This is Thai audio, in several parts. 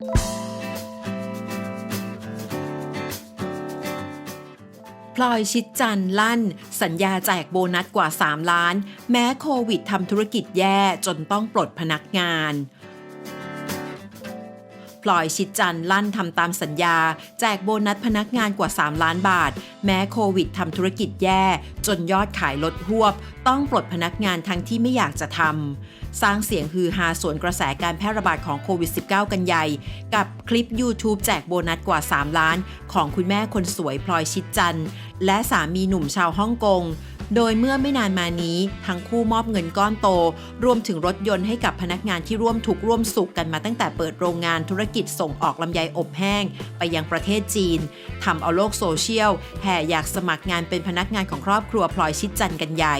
พลอยชิดจันทร์ลั่น สัญญาแจกโบนัสกว่า 3 ล้าน แม้โควิดทำธุรกิจแย่จนต้องปลดพนักงาน พลอยชิดจันทร์ลั่นทำตามสัญญา แจกโบนัสพนักงานกว่า 3 ล้านบาท แม้โควิดทำธุรกิจแย่ จนยอดขายลดหวบ ต้องปลดพนักงานทั้งที่ไม่อยากจะทำ สร้างเสียงฮือฮาสวนกระแสการแพร่ระบาดของโควิด -19 กันใหญ่ กับคลิป YouTube แจกโบนัสกว่า 3 ล้าน ของคุณแม่คนสวยพลอยชิดจันทร์และสามีหนุ่มชาวฮ่องกง โดยเมื่อไม่นานมานี้ ทั้งคู่มอบเงินก้อนโต รวมถึงรถยนต์ให้กับพนักงานที่ร่วมทุกร่วมสุขกันมาตั้งแต่เปิดโรงงานธุรกิจส่งออกลำไยอบแห้ง ไปยังประเทศจีนทำเอาโลกโซเชียลแห่อยากสมัครงานเป็นพนักงานของครอบครัวพลอยชิดจันทร์กันใหญ่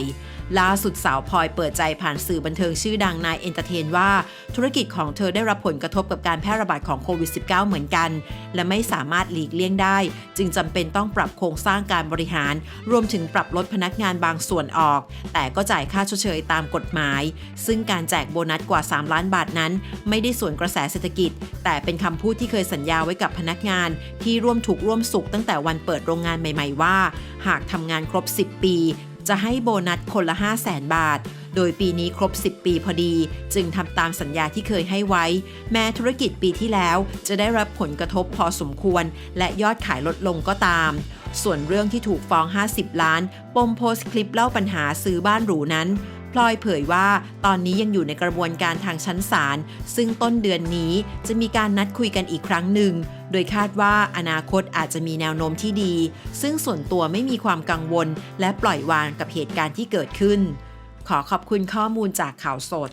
ล่าสุดสาวพลอยเปิดใจผ่านสื่อบันเทิงชื่อดังนายเอนเตอร์เทนว่า ธุรกิจของเธอได้รับผลกระทบกับการแพร่ระบาดของโควิด -19 เหมือนกัน และไม่สามารถหลีกเลี่ยงได้ จึงจำเป็นต้องปรับโครงสร้างการบริหาร รวมถึงปรับลดพนักงานบางส่วนออก แต่ก็จ่ายค่าชดเชยตามกฎหมาย ซึ่งการแจกโบนัสกว่า 3 ล้านบาทนั้น ไม่ได้ส่วนกระแสเศรษฐกิจ แต่เป็นคำพูดที่เคยสัญญาไว้กับพนักงาน ที่ร่วมถูกร่วมสุขตั้งแต่วันเปิดโรงงานใหม่ ๆ ว่า หากทำงานครบ 10 ปี จะให้โบนัสคนละ 5 0 0แสนบาท โดยปีนี้ครบ 10 ปีพอดี จึงทำตามสัญญาที่เคยให้ไว้ แม้ธุรกิจปีที่แล้วจะได้รับผลกระทบพอสมควร และยอดขายลดลงก็ตาม ส่วนเรื่องที่ถูกฟ้อง 50 ล้าน ปมโพสต์คลิปเล่าปัญหาซื้อบ้านหรูนั้น พลอยเผยว่าตอนนี้ยังอยู่ในกระบวนการทางชั้นศาลซึ่งต้นเดือนนี้จะมีการนัดคุยกันอีกครั้งหนึ่ง โดยคาดว่าอนาคตอาจจะมีแนวโน้มที่ดี ซึ่งส่วนตัวไม่มีความกังวล และปล่อยวางกับเหตุการณ์ที่เกิดขึ้น ขอขอบคุณข้อมูลจากข่าวสด